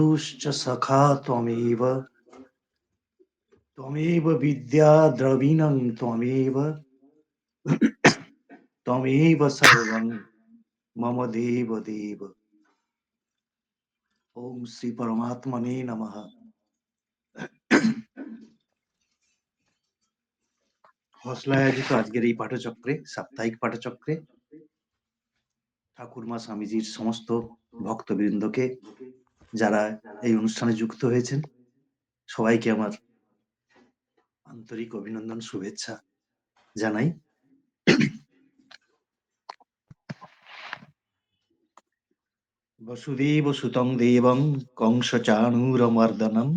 বন্ধুশ্চ সখা ত্বমেব ত্বমেব বিদ্যা দ্রবিণং ত্বমেব ত্বমেব সর্বং মম দেব দেব ওম শ্রী পরমাত্মনে নমঃ হসলায় আয়োজিত আজকের এই পাঠচক্রে সাপ্তাহিক পাঠচক্রে ঠাকুরমা স্বামীজির সমস্ত ভক্তবৃন্দকে যারা এই অনুষ্ঠানে যুক্ত হয়েছেন, সবাইকে আমার আন্তরিক অভিনন্দন, শুভেচ্ছা জানাই। বসুদেব সুতং দেবং কংস চাণূরমর্দনম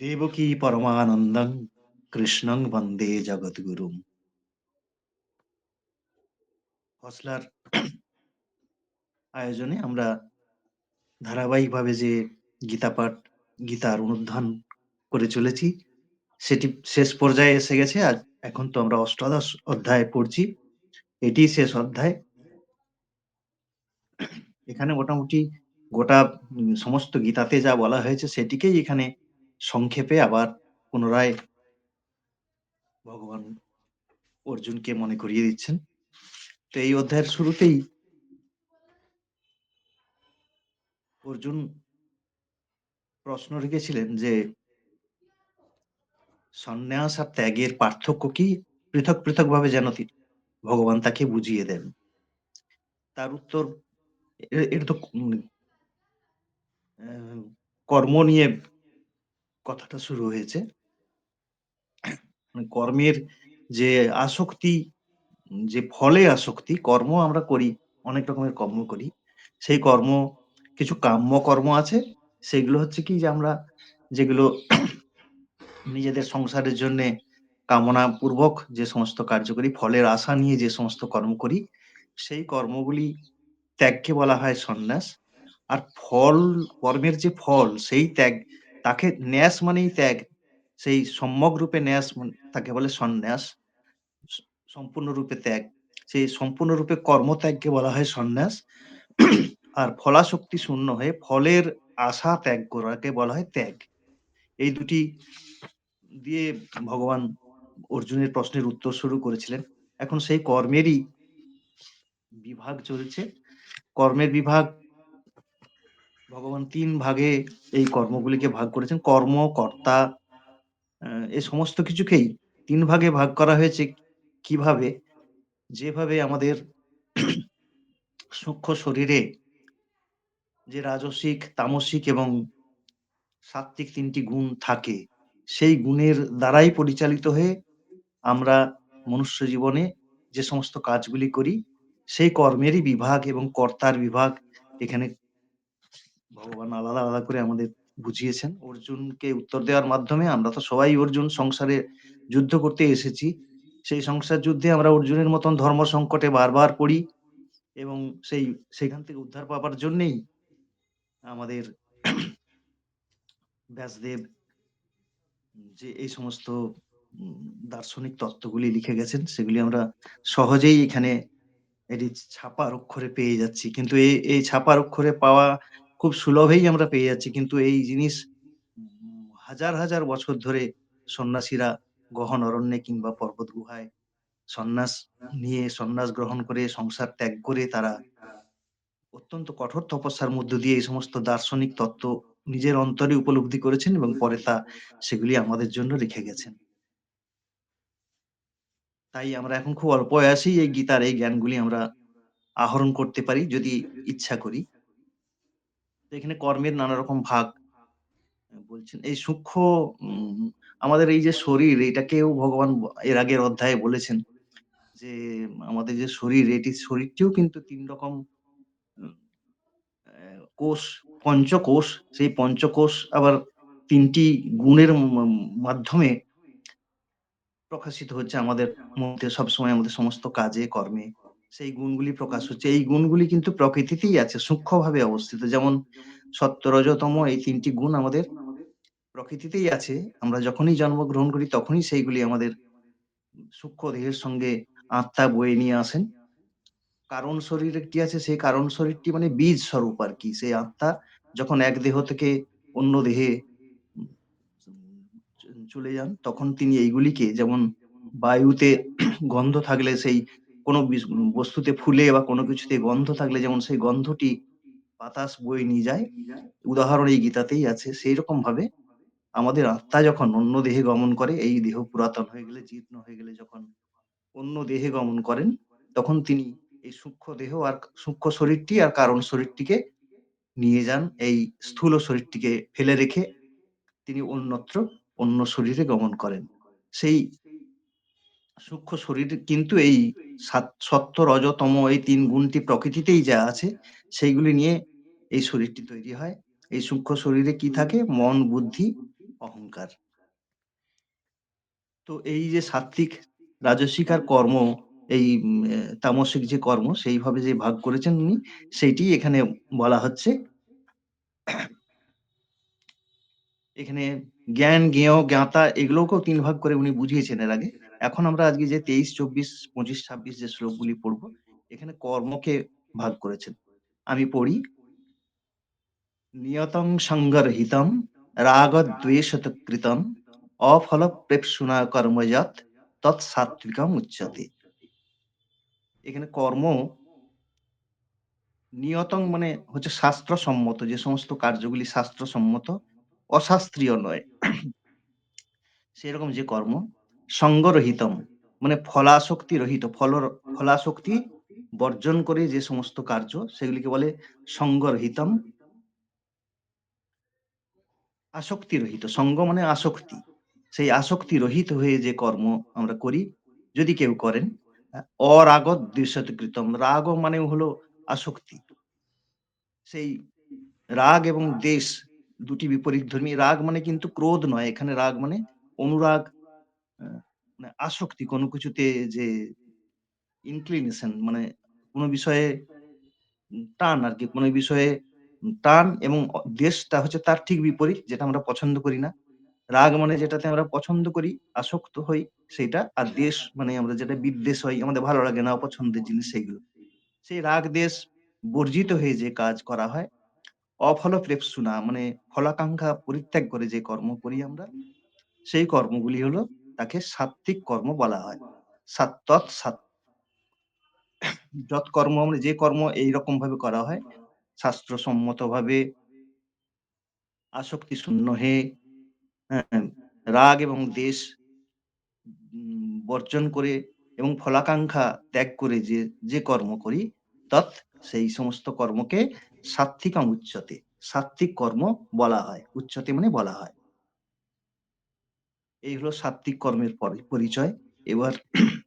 দেবকী পরমানন্দং কৃষ্ণং বন্দে জগৎগুরুম হসলার আয়োজনে আমরা ধারাবাহিকভাবে যে গীতা পাঠ, গীতার অনুধান করে চলেছি, সেটি শেষ পর্যায়ে এসে গেছে। আর এখন তো আমরা অষ্টাদশ অধ্যায় পড়ছি। এটি শেষ অধ্যায়। এখানে মোটামুটি গোটা সমস্ত গীতাতে যা বলা হয়েছে, সেটিকেই এখানে সংক্ষেপে আবার পুনরায় ভগবান অর্জুনকে মনে করিয়ে দিচ্ছেন। তো এই অধ্যায়ের শুরুতেই অর্জুন প্রশ্ন রেখেছিলেন যে, সন্ন্যাস আর ত্যাগের পার্থক্য কি? পৃথক পৃথক ভাবে যেন ভগবান তাকে বুঝিয়ে দেন। তার উত্তর এটা তো কর্ম নিয়ে কথাটা শুরু হয়েছে। মানে কর্মের যে আসক্তি, যে ফলে আসক্তি, কর্ম আমরা করি, অনেক রকমের কর্ম করি। সেই কর্ম কিছু কাম্য কর্ম আছে, সেগুলো হচ্ছে কি যে আমরা যেগুলো নিজেদের সংসারের জন্য কামনা পূর্বক যে সমস্ত কার্য করি, ফলের আশা নিয়ে যে সমস্ত কর্ম করি, সেই কর্মগুলি ত্যাগকে বলা হয় সন্ন্যাস। আর ফল, কর্মের যে ফল, সেই ত্যাগ, তাকে ন্যাস মানেই ত্যাগ। সেই সম্যক রূপে ন্যাস তাকে বলে সন্ন্যাস। সম্পূর্ণরূপে ত্যাগ। সেই সম্পূর্ণরূপে কর্মত্যাগকে বলা হয় সন্ন্যাস। আর ফলাশক্তি শূন্য হয়ে ফলের আশা ত্যাগ করাকে বলা হয় ত্যাগ। এই দুটি দিয়ে ভগবান অর্জুনের প্রশ্নের উত্তর শুরু করেছিলেন। এখন সেই কর্মেরই বিভাগ চলছে। কর্মের বিভাগ, ভগবান তিন ভাগে এই কর্মগুলিকে ভাগ করেছেন। কর্ম, কর্তা এই সমস্ত কিছুকেই তিন ভাগে ভাগ করা হয়েছে কীভাবে? যেভাবে আমাদের সূক্ষ্ম শরীরে যে রাজসিক, তামসিক এবং সাত্বিক তিনটি গুণ থাকে, সেই গুণের দ্বারাই পরিচালিত হয়ে আমরা মনুষ্য জীবনে যে সমস্ত কাজগুলি করি, সেই কর্মেরই বিভাগ এবং কর্তার বিভাগ এখানে ভগবান আলাদা আলাদা করে আমাদের বুঝিয়েছেন। অর্জুনকে উত্তর দেওয়ার মাধ্যমে আমরা তো সবাই অর্জুন সংসারে যুদ্ধ করতে এসেছি। সেই সংসার যুদ্ধে আমরা অর্জুনের মতন ধর্ম সংকটে বারবার পড়ি এবং সেই, সেখান থেকে উদ্ধার পাবার জন্যেই আমাদের ব্যাসদেব যে এই সমস্ত দার্শনিক তত্ত্বগুলি লিখে গেছেন, সেগুলি আমরা সহজেই এখানে এটি ছাপার অক্ষরে পেয়ে যাচ্ছি। কিন্তু এই এই ছাপার অক্ষরে পাওয়া খুব সুলভেই আমরা পেয়ে যাচ্ছি। কিন্তু এই জিনিস হাজার হাজার বছর ধরে সন্ন্যাসীরা গহন অরণ্যে কিংবা পর্বত গুহায় সন্ন্যাস নিয়ে সন্ন্যাস গ্রহণ করে, সংসার ত্যাগ করে তারা অত্যন্ত কঠোর তপস্যার মধ্য দিয়ে এই সমস্ত দার্শনিক তত্ত্ব নিজের অন্তরে উপলব্ধি করেছেন এবং পরে তা সেগুলি আমাদের জন্য রেখে গেছেন। তাই আমরা এখন খুব অল্প বয়সেই এই গীতার এই জ্ঞানগুলি আমরা আহরণ করতে পারি, যদি ইচ্ছা করি। এখানে কর্মের নানা রকম ভাগ বলছেন। এই সূক্ষ্ম আমাদের এই যে শরীর এটাকেও ভগবান এর আগের অধ্যায়ে বলেছেন যে আমাদের যে শরীর, এটি শরীরটিও কিন্তু তিন রকম কোষ, পঞ্চকোষ, সেই পঞ্চকোষ আবার তিনটি গুণের মাধ্যমে প্রকাশিত হচ্ছে আমাদের মধ্যে সবসময় আমাদের সমস্ত কাজে, কর্মে। সেই গুণগুলি প্রকাশ হচ্ছে। এই গুণগুলি কিন্তু প্রকৃতিতেই আছে, সূক্ষ্মভাবে অবস্থিত। যেমন সত্য রজতম এই তিনটি গুণ আমাদের প্রকৃতিতেই আছে। আমরা যখনই জন্মগ্রহণ করি, তখনই সেইগুলি আমাদের সূক্ষ্ম দেহের সঙ্গে আত্মা বয়ে নিয়ে আসেন। কারণ শরীর একটি আছে সেই কারণ শরীরটি মানে বীজ স্বরূপ আর কি সেই আত্মা যখন এক দেহ থেকে অন্য দেহে চলে যান তখন তিনি এইগুলিকে যেমন বায়ুতে গন্ধ থাকলে সেই কোনো বিস বস্তুতে ফুলে বা কোনো কিছুতে গন্ধ থাকলে যেমন সেই গন্ধটি বাতাস বয়ে নিয়ে যায়। উদাহরণ এই গীতাতেই আছে। সেইরকমভাবে আমাদের আত্মা যখন অন্য দেহে গমন করে, এই দেহ পুরাতন হয়ে গেলে, জীর্ণ হয়ে গেলে যখন অন্য দেহে গমন করেন, তখন তিনি এই সূক্ষ্ম দেহ আর সূক্ষ্ম শরীরটি আর কারণ শরীরটিকে নিয়ে যান। এই স্থূল শরীরটিকে ফেলে রেখে তিনি অন্যত্র অন্য শরীরে গমন করেন। সেই সূক্ষ্ম শরীর কিন্তু এই সাত সত্ত্ব, রজ, এই তিন গুণটি প্রকৃতিতেই যা আছে সেইগুলি নিয়ে এই শরীরটি তৈরি হয়। এই সূক্ষ্ম শরীরে কি থাকে? মন, বুদ্ধি, অহংকার। তো এই যে সাত্ত্বিক, রাজসিক আর কর্ম এই তামসিক যে কর্ম সেইভাবে যে ভাগ করেছেন উনি সেইটিই এখানে বলা হচ্ছে। এখানে জ্ঞান, জ্ঞেয়, জ্ঞাতা এগুলোকেও তিন ভাগ করে উনি বুঝিয়েছেন এর আগে। এখন আমরা আজকে যে ২৩, ২৪, ২৫, ২৬ যে শ্লোকগুলি পড়ব, এখানে কর্মকে ভাগ করেছেন। আমি পড়ি নিয়তং সঙ্গরহিতং রাগদ্বেষতঃ কৃতং অফলপ্রেপ্সুনা কর্ম যৎ তৎ সাত্ত্বিকম উচ্যতে। এখানে কর্ম নিয়তং মানে হচ্ছে শাস্ত্রসম্মত যে সমস্ত কার্যগুলি শাস্ত্রসম্মত, অশাস্ত্রীয় নয়। সেরকম যে কর্ম সঙ্গরহিতম মানে ফলাসক্তি রহিত, ফলর ফলাসক্তি বর্জন করে যে সমস্ত কার্য সেগুলিকে বলে সঙ্গরহিতম। আসক্তি রহিত। সঙ্গ মানে আসক্তি। সেই আসক্তি রহিত হয়ে যে কর্ম আমরা করি, যদি কেউ করেন, আ অরাগদ্বেষতঃ কৃতম। রাগ মানেও হলো আসক্তি। সেই রাগ এবং দ্বেষ ২ টি বিপরীতধর্মী। রাগ মানে কিন্তু ক্রোধ নয়। এখানে রাগ মানে অনুরাগ, মানে আসক্তি কোনো কিছুতে যে inclination মানে কোনো বিষয়ে টান আর কি কোনো বিষয়ে টান এবং দেশটা হচ্ছে তার ঠিক বিপরীত যেটা আমরা পছন্দ করি না। রাগ মানে যেটাতে আমরা পছন্দ করি, আসক্ত হই সেটা আর দেশ মানে আমরা যেটা বিদ্বেষ হয় আমাদের ভালো লাগে না, অপছন্দের জিনিস সেইগুলো। সেই রাগ, দেশ বর্জিত হয়ে যে কাজ করা হয়, অফলপ্রেপ্সুনা মানে ফলাকাঙ্ক্ষা পরিত্যাগ করে যে কর্ম করি আমরা, সেই কর্মগুলি হলো তাকে সাত্ত্বিক কর্ম বলা হয়। সাত তৎ সাত যৎ কর্ম মানে যে কর্ম এইরকমভাবে করা হয়, শাস্ত্রসম্মতভাবে আসক্তি শূন্য হ্যাঁ? রাগ এবং উম বর্জন করে এবং ফলাকাঙ্ক্ষা ত্যাগ করে যে, যে কর্ম করি, তৎ সেই সমস্ত কর্মকে সাত্ত্বিকম উচ্চতে সাত্ত্বিক কর্ম বলা হয়। উচ্চতে মানে বলা হয়। এই হলো সাত্ত্বিক কর্মের পরি পরিচয়। এবার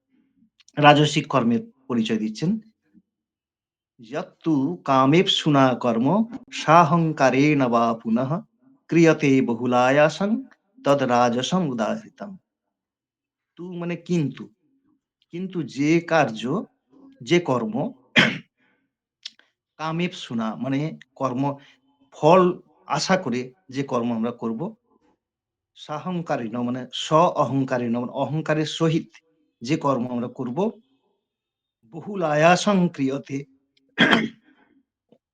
রাজসিক কর্মের পরিচয় দিচ্ছেন। যত্তু কামেপ্সুনা কর্ম সাহংকারেণ বা পুনঃ ক্রিয়তে বহুলায়াসং তদ্ রাজসং উদাহৃতম। তু মানে কিন্তু। কিন্তু যে কার্য, যে কর্ম কামেপ্সুনা মানে কর্ম ফল আশা করে যে কর্ম আমরা করব সাহংকারেণ মানে স্ব-অহংকারেণ মানে অহংকারের সহিত যে কর্ম আমরা করব বহুলায়াসং ক্রিয়তে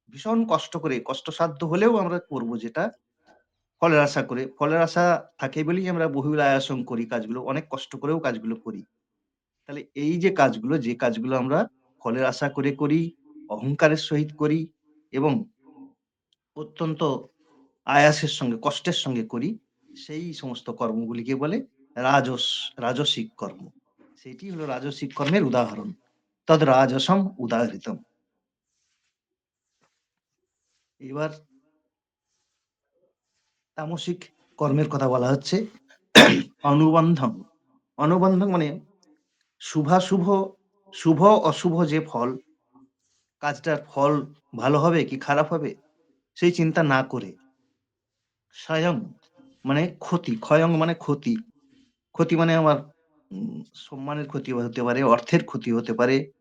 ভীষণ কষ্ট করে, কষ্টসাধ্য হলেও আমরা করব যেটা, ফলের আশা করে। ফলের আশা থাকে বলেই আমরা বহুলায়াসং করি কাজগুলো। অনেক কষ্ট করেও কাজগুলো করি। তাহলে এই যে কাজগুলো, যে কাজগুলো আমরা ফলের আশা করে করি, অহংকারের সহিত করি এবং অত্যন্ত আয়াসের সঙ্গে, কষ্টের সঙ্গে করি, সেই সমস্ত কর্মগুলিকে বলে রাজস রাজসিক কর্ম। সেটি হলো রাজসিক কর্মের উদাহরণ। তদ রাজসং উদাহৃতম। এবার তামসিক কর্মের কথা বলা হচ্ছে। অনুবন্ধং। অনুবন্ধং মানে শুভাশুভ, শুভ অশুভ যে ফল, কাজটার ফল ভালো হবে কি খারাপ হবে সেই চিন্তা না করে স্বয়ং মানে ক্ষতি, ক্ষয়ং মানে ক্ষতি। ক্ষতি মানে আমার সম্মানের ক্ষতি হতে পারে, অর্থের ক্ষতি হতে পারে,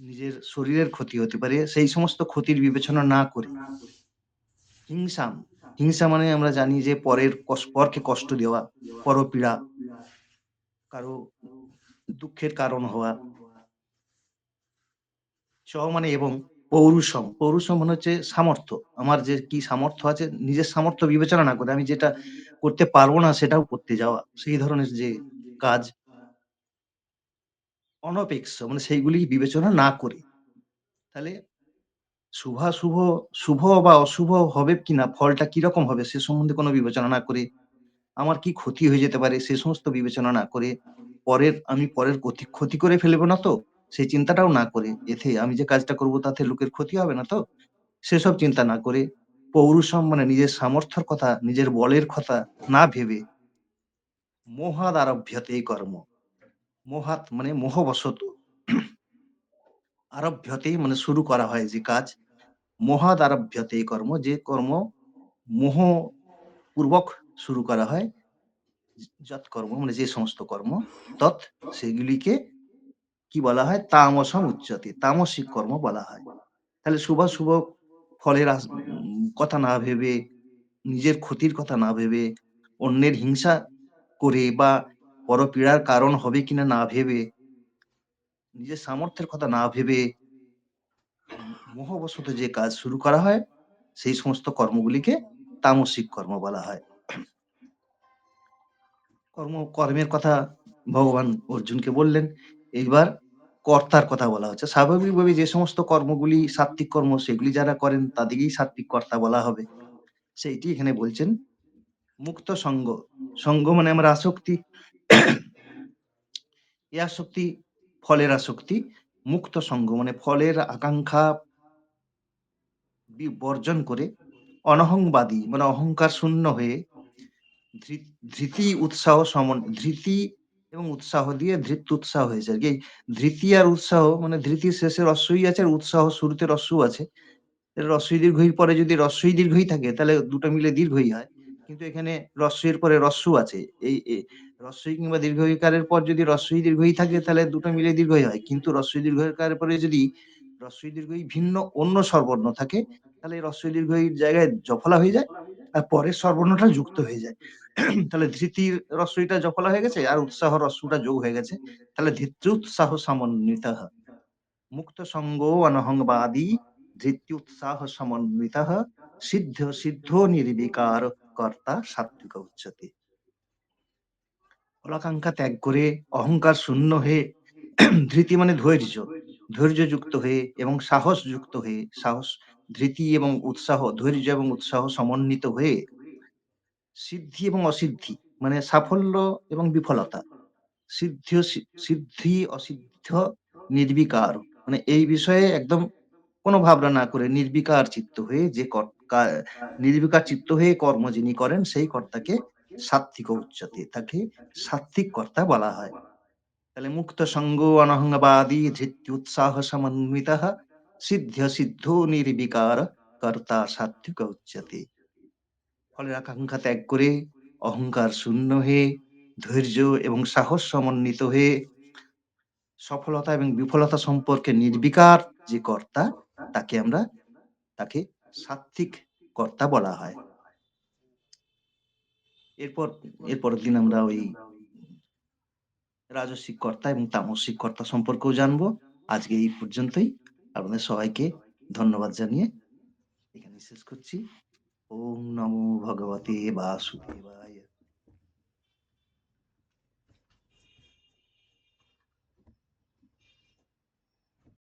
নিজের শরীরের ক্ষতি হতে পারে। সেই সমস্ত ক্ষতির বিবেচনা না করে হিংসাম, হিংসা মানে আমরা জানি যে পরের পরকে কষ্ট দেওয়া, পরপীড়া, কারও দুঃখের কারণ হওয়া। চ মানে এবং পৌরুষম, পৌরুষম মানে হচ্ছে সামর্থ্য। আমার যে কি সামর্থ্য আছে নিজের সামর্থ্য বিবেচনা না করে আমি যেটা করতে পারব না সেটাও করতে যাওয়া। সেই ধরনের যে কাজ অনপেক্ষ মানে সেইগুলি বিবেচনা না করে। তাহলে শুভাশুভ, শুভ বা অশুভ হবে কিনা, ফলটা কীরকম হবে সে সম্বন্ধে কোনো বিবেচনা না করে, আমার কি ক্ষতি হয়ে যেতে পারে সে সমস্ত বিবেচনা না করে, পরের আমি পরের ক্ষতি ক্ষতি করে ফেলব না তো? সেই চিন্তাটাও না করে, এতে আমি যে কাজটা করব তাতে লোকের ক্ষতি হবে না তো? সেসব চিন্তা না করে, পৌরুষম মানে নিজের সামর্থ্যের কথা, নিজের বলের কথা না ভেবে মোহাদ আরভ্যতে কর্ম। মোহাত মানে মোহবশত আরভ্যতে মানে শুরু করা হয় যে কাজ, মোহাদ আরভ্যতে কর্ম যে কর্ম মোহ পূর্বক শুরু করা হয়। যৎ কর্ম মানে যে সমস্ত কর্ম, তৎ সেগুলিকে কি বলা হয়? তামসং উচ্চতে তামসিক কর্ম বলা হয়। তাহলে শুভ শুভ ফলের কথা না ভেবে, নিজের ক্ষতির কথা না ভেবে, অন্যের হিংসা করে বা পরপীড়ার কারণ হবে কিনা না ভেবে নিজের সামর্থ্যের কথা না ভেবে মোহবশত যে কাজ শুরু করা হয়, সেই সমস্ত কর্মগুলিকে তামসিক কর্ম বলা হয়। কর্ম কর্মের কথা ভগবান অর্জুনকে বললেন। এইবার কর্তার কথা বলা হচ্ছে। স্বাভাবিকভাবে যে সমস্ত কর্মগুলি সাত্ত্বিক কর্ম সেগুলি যারা করেন তাদেরকেই সাত্ত্বিক কর্তা বলা হবে। সেইটি এখানে বলছেন। মুক্ত সঙ্গ, সঙ্গ মানে আমার আসক্তি। এ আসক্তি ফলের আসক্তি। মুক্ত সঙ্গ মানে ফলের আকাঙ্ক্ষা বর্জন করে অনহংবাদী মানে অহংকার শূন্য হয়ে ধৃতি উৎসাহ সমন, ধৃতি এবং উৎসাহ দিয়ে ধৃত উৎসাহ হয়েছে আরকি। এই ধৃতি আর উৎসাহ মানে ধৃতির শেষে হ্রস্ব ই আছে, আর উৎসাহ শুরুতে হ্রস্ব আছে। এর হ্রস্ব ই দীর্ঘ পরে যদি হ্রস্ব দীর্ঘই থাকে, তাহলে দুটো মিলে দীর্ঘই হয়। কিন্তু এখানে হ্রস্ব এর পরে উ আছে। এই হ্রস্ব কিংবা দীর্ঘ ঈকারের পর যদি হ্রস্ব দীর্ঘই থাকে, তাহলে দুটো মিলে দীর্ঘই হয়। কিন্তু হ্রস্ব ই দীর্ঘ ঈকারের পরে যদি হ্রস্ব দীর্ঘই ভিন্ন অন্য স্বরবর্ণ থাকে, তাহলে হ্রস্ব ই দীর্ঘ ঈর জায়গায় জফলা হয়ে যায়। আর পরের স্বরবর্ণটা যুক্ত হয়ে যায়। তাহলে ধৃতির হ্রস্ব ই টা জফলা হয়ে গেছে আর উৎসাহ হ্রস্ব উ টা যোগ হয়ে গেছে। তাহলে ধৃত্যুৎসাহ সমন্বিতঃ। মুক্ত সঙ্গো অনহংবাদী ধৃত্যুৎসাহ সমন্বিতঃ সিদ্ধ সিদ্ধ নির্বিকার কর্তা সাত্ত্বিক উচ্যতে। ফলাকাঙ্ক্ষা ত্যাগ করে অহংকার শূন্য হয়ে ধৃতি মানে ধৈর্য, ধৈর্য যুক্ত হয়ে এবং সাহস যুক্ত হয়ে সাহস, ধৃতি এবং উৎসাহ, ধৈর্য এবং উৎসাহ সমন্বিত হয়ে সিদ্ধি এবং অসিদ্ধি মানে সাফল্য এবং বিফলতা। সিদ্ধি সিদ্ধি অসিদ্ধ নির্বিকার মানে এই বিষয়ে একদম কোনো ভাবনা না করে নির্বিকার চিত্ত হয়ে যে কর কা নির্বিকার চিত্ত হয়ে কর্ম যিনি করেন, সেই কর্তাকে সাত্ত্বিক উচ্চতে তাকে সাত্ত্বিক কর্তা বলা হয়। তাহলে মুক্ত সঙ্গ অনহংবাদী ধৃত্যুৎসাহ সমন্বিত সিদ্ধ সিদ্ধো নির্বিকার কর্তা সাত্ত্বিক উচ্চতে ফলের আকাঙ্ক্ষা ত্যাগ করে অহংকার শূন্য হয়ে, ধৈর্য এবং সাহস সমন্বিত হয়ে, সফলতা এবং বিফলতা সম্পর্কে নির্বিকার যে কর্তা, তাকে আমরা, তাকে সাত্ত্বিক কর্তা বলা হয়। এরপর, এরপরের দিন আমরা ওই রাজস্বিক কর্তা এবং তামসিক কর্তা সম্পর্কেও জানব। আজকে এই পর্যন্তই। আপনাদের সবাইকে ধন্যবাদ জানিয়ে এখানে শেষ করছি। ওম নমো ভগবতে বাসুদেবায়।